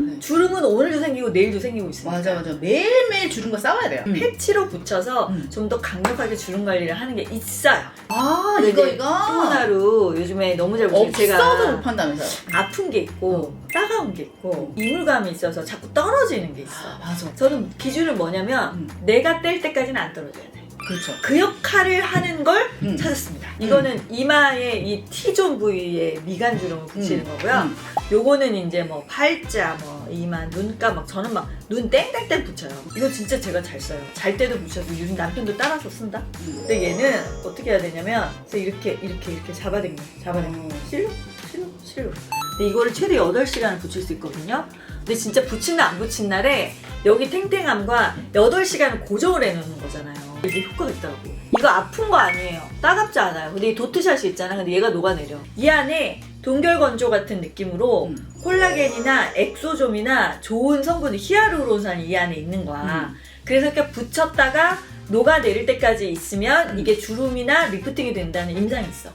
네. 주름은 오늘도 생기고 내일도 생기고 있으니까. 맞아 맞아 매일매일 주름과 싸워야 돼요. 음. 패치로 붙여서 음. 좀 더 강력하게 주름 관리를 하는 게 있어요. 아 근데 이거 이제 이거 피부나루 요즘에 너무 잘 없어도 제가 못 판다면서요. 아픈 게 있고 따가운 게 있고 이물감이 있어서 자꾸 떨어지는 게 있어. 아, 맞아. 저는 기준은 뭐냐면 음. 내가 뗄 때까지는 안 떨어져야 돼. 그렇죠. 그 역할을 하는 걸 음. 찾았습니다. 이거는 이마의 이 T존 부위에 미간 주름을 붙이는 거고요. 음. 요거는 이제 뭐 팔자, 뭐 이마, 눈가 막 저는 막 눈 땡땡땡 붙여요. 이거 진짜 제가 잘 써요. 잘 때도 붙여서 요즘 남편도 따라서 쓴다. 음. 근데 얘는 어떻게 해야 되냐면 그래서 이렇게 이렇게 이렇게 잡아당겨 잡아당겨 음. 실로 실로 실로 근데 이거를 최대 8시간을 붙일 수 있거든요 근데 진짜 붙인 날 안 붙인 날에 여기 탱탱함과 8시간을 고정을 해놓는 거잖아요 이게 효과가 있더라고 이거 아픈 거 아니에요 따갑지 않아요 근데 이 도트샷이 있잖아 근데 얘가 녹아내려 이 안에 동결건조 같은 느낌으로 음. 콜라겐이나 엑소좀이나 좋은 성분 히아루론산이 이 안에 있는 거야 음. 그래서 이렇게 붙였다가 녹아내릴 때까지 있으면 음. 이게 주름이나 리프팅이 된다는 임상이 있어.